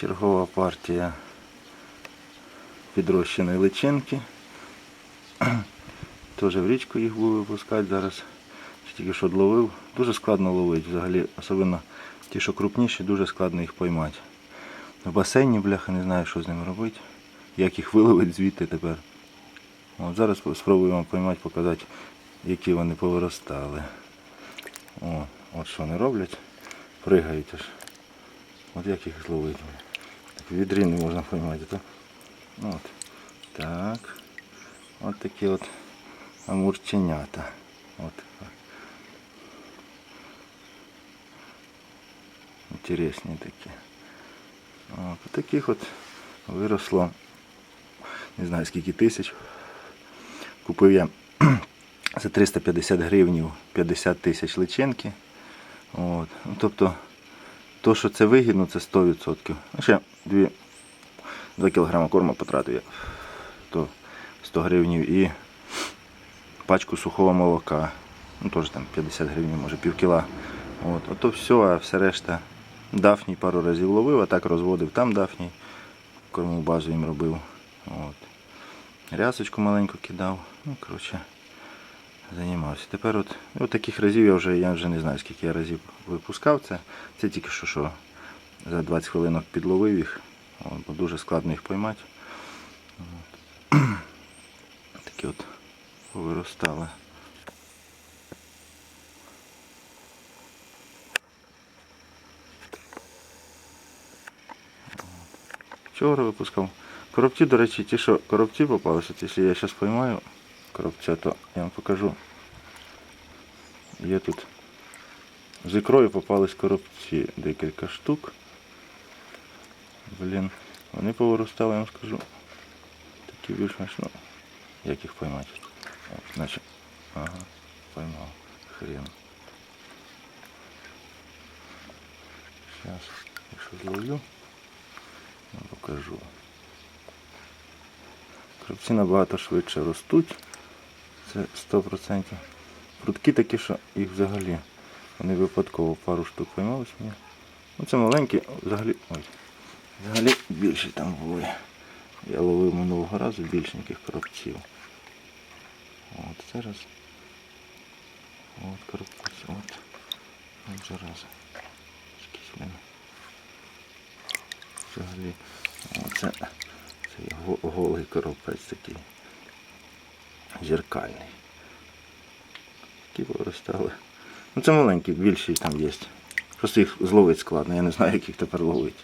Чергова партія підрощеної личинки. Теж в річку їх буду випускати зараз. Тільки що ловив. Дуже складно ловити взагалі, особливо ті, що крупніші, дуже складно їх поймати. В басейні, бляха, не знаю, що з ними робити. Як їх виловити звідти тепер. От зараз спробую вам поймати, показати, які вони повиростали. О, от що вони роблять. Пригають аж. От як їх зловити? Так, в відрі не можна поймати, так? Так. От такі от амурченята. От. Інтересні такі. От, таких от виросло. Не знаю скільки тисяч. Купив я за 350 гривнів 50 тисяч личинки. От. Ну, тобто, то, що це вигідно, це 100%. Ну, ще 2, 2 кг корму потратив я. То 100 гривнів і пачку сухого молока. Ну, теж там 50 гривень, може пів кіла. От. Ото все, а все решта. Дафній пару разів ловив, а так розводив там дафній. Корму базу їм робив. От. Рясочку маленьку кидав. Ну, коротше, займався. Тепер от, от таких разів я вже, я вже не знаю, скільки я разів випускав це. Це тільки що, що за 20 хвилинок підловив їх. Бо дуже складно їх поймати. От. Такі от виростали. Вчора випускав. Коробці, до речі, ті, що коробці попалися, якщо я зараз поймаю коробця, то я вам покажу. Є тут з ікрою попались коробці декілька штук. Блін, вони повиростали, я вам скажу. Такі більш-менш, ну, як їх поймати? Значить, ага, поймав. Хрен. Зараз, якщо зловлю, я покажу. Кравці набагато швидше ростуть. Це 100%. Прутки такі, що їх взагалі. Вони випадково пару штук поймались мені. Ну це маленькі, взагалі. Ой. Взагалі більші там були. Я ловив минулого разу більшеньких коробців. От зараз. От коробець, от. От зараза. Взагалі. Оце це голий коропець такий. Зеркальний. Такі виростали. Ну це маленькі, більші там є. Просто їх зловити складно, я не знаю, як їх тепер ловити.